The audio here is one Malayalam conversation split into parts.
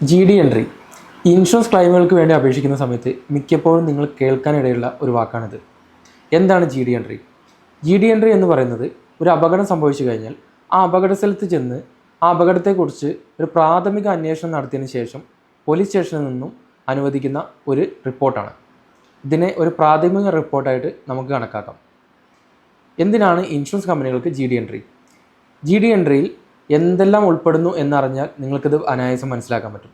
ജി ഡി എൻട്രി ഇൻഷുറൻസ് ക്ലെയിമുകൾക്ക് വേണ്ടി അപേക്ഷിക്കുന്ന സമയത്ത് മിക്കപ്പോഴും നിങ്ങൾ കേൾക്കാനിടയുള്ള ഒരു വാക്കാണിത്. എന്താണ് G D entry G D entry എന്ന് പറയുന്നത് ഒരു അപകടം സംഭവിച്ചു കഴിഞ്ഞാൽ ആ അപകട സ്ഥലത്ത് ചെന്ന് ആ അപകടത്തെക്കുറിച്ച് ഒരു പ്രാഥമിക അന്വേഷണം നടത്തിയതിന് ശേഷം പോലീസ് സ്റ്റേഷനിൽ നിന്നും അനുവദിക്കുന്ന ഒരു റിപ്പോർട്ടാണ്. ഇതിനെ ഒരു പ്രാഥമിക റിപ്പോർട്ടായിട്ട് നമുക്ക് കണക്കാക്കാം. എന്തിനാണ് ഇൻഷുറൻസ് കമ്പനികൾക്ക് G D entry G D എൻട്രിയിൽ എന്തെല്ലാം ഉൾപ്പെടുന്നു എന്നറിഞ്ഞാൽ നിങ്ങൾക്കിത് അനായാസം മനസ്സിലാക്കാൻ പറ്റും.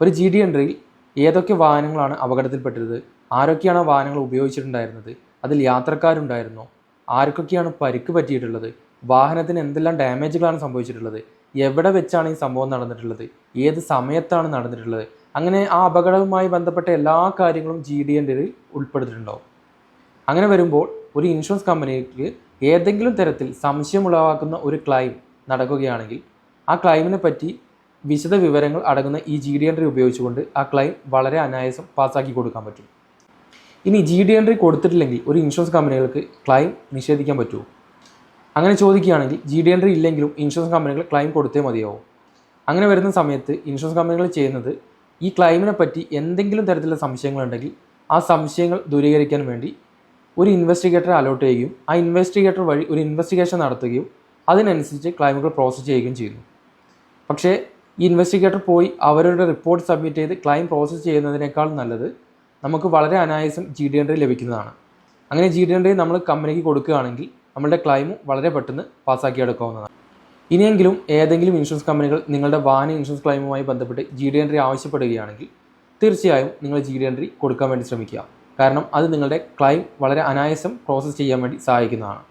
ഒരു ജി ഡി എൻട്രിയിൽ ഏതൊക്കെ വാഹനങ്ങളാണ് അപകടത്തിൽപ്പെട്ടത് ആരൊക്കെയാണ് ആ വാഹനങ്ങൾ ഉപയോഗിച്ചിട്ടുണ്ടായിരുന്നത്? അതിൽ യാത്രക്കാരുണ്ടായിരുന്നോ? ആർക്കൊക്കെയാണ് പരിക്ക് പറ്റിയിട്ടുള്ളത്? വാഹനത്തിന് എന്തെല്ലാം ഡാമേജുകളാണ് സംഭവിച്ചിട്ടുള്ളത്? എവിടെ വെച്ചാണ് ഈ സംഭവം നടന്നിട്ടുള്ളത്? ഏത് സമയത്താണ് നടന്നിട്ടുള്ളത്? അങ്ങനെ ആ അപകടവുമായി ബന്ധപ്പെട്ട എല്ലാ കാര്യങ്ങളും ജി ഡി എന്റെ ഉൾപ്പെടുത്തിയിട്ടുണ്ടാവും. അങ്ങനെ വരുമ്പോൾ ഒരു ഇൻഷുറൻസ് കമ്പനിക്ക് ഏതെങ്കിലും തരത്തിൽ സംശയം ഉളവാക്കുന്ന ഒരു ക്ലൈം നടക്കുകയാണെങ്കിൽ ആ ക്ലൈമിനെ പറ്റി വിശദ വിവരങ്ങൾ അടങ്ങുന്ന ഈ ജി ഡി എൻട്രി ഉപയോഗിച്ചുകൊണ്ട് ആ ക്ലൈം വളരെ അനായാസം പാസ്സാക്കി കൊടുക്കാൻ പറ്റും. ഇനി ജി ഡി എൻട്രി കൊടുത്തിട്ടില്ലെങ്കിൽ ഒരു ഇൻഷുറൻസ് കമ്പനികൾക്ക് ക്ലൈം നിഷേധിക്കാൻ പറ്റുമോ? അങ്ങനെ ചോദിക്കുകയാണെങ്കിൽ ജി ഡി എൻട്രി ഇല്ലെങ്കിലും ഇൻഷുറൻസ് കമ്പനികൾ ക്ലൈം കൊടുത്തേ മതിയാവും. അങ്ങനെ വരുന്ന സമയത്ത് ഇൻഷുറൻസ് കമ്പനികൾ ചെയ്യുന്നത് ഈ ക്ലൈമിനെ പറ്റി എന്തെങ്കിലും തരത്തിലുള്ള സംശയങ്ങളുണ്ടെങ്കിൽ ആ സംശയങ്ങൾ ദൂരീകരിക്കാൻ വേണ്ടി ഒരു ഇൻവെസ്റ്റിഗേറ്ററെ അലോട്ട് ചെയ്യുകയും ആ ഇൻവെസ്റ്റിഗേറ്റർ വഴി ഒരു ഇൻവെസ്റ്റിഗേഷൻ നടത്തുകയും അതിനനുസരിച്ച് ക്ലൈമുകൾ പ്രോസസ്സ് ചെയ്യുകയും ചെയ്യുന്നു. പക്ഷേ ഈ ഇൻവെസ്റ്റിഗേറ്റർ പോയി അവരുടെ റിപ്പോർട്ട് സബ്മിറ്റ് ചെയ്ത് ക്ലൈം പ്രോസസ്സ് ചെയ്യുന്നതിനേക്കാൾ നല്ലത് നമുക്ക് വളരെ അനായാസം ജി ഡി എൻട്രി ലഭിക്കുന്നതാണ്. അങ്ങനെ ജി ഡി എൻട്രി നമ്മൾ കമ്പനിക്ക് കൊടുക്കുകയാണെങ്കിൽ നമ്മളുടെ ക്ലൈം വളരെ പെട്ടെന്ന് പാസ്സാക്കി എടുക്കാവുന്നതാണ് ഇനിയെങ്കിലും ഏതെങ്കിലും ഇൻഷുറൻസ് കമ്പനികൾ നിങ്ങളുടെ വാഹന ഇൻഷുറൻസ് ക്ലൈമുമായി ബന്ധപ്പെട്ട് ജി ഡി എൻട്രി ആവശ്യപ്പെടുകയാണെങ്കിൽ തീർച്ചയായും നിങ്ങൾ ജി ഡി എൻട്രി കൊടുക്കാൻ വേണ്ടി ശ്രമിക്കുക. കാരണം അത് നിങ്ങളുടെ ക്ലൈം വളരെ അനായാസം പ്രോസസ്സ് ചെയ്യാൻ വേണ്ടി സഹായിക്കുന്നതാണ്.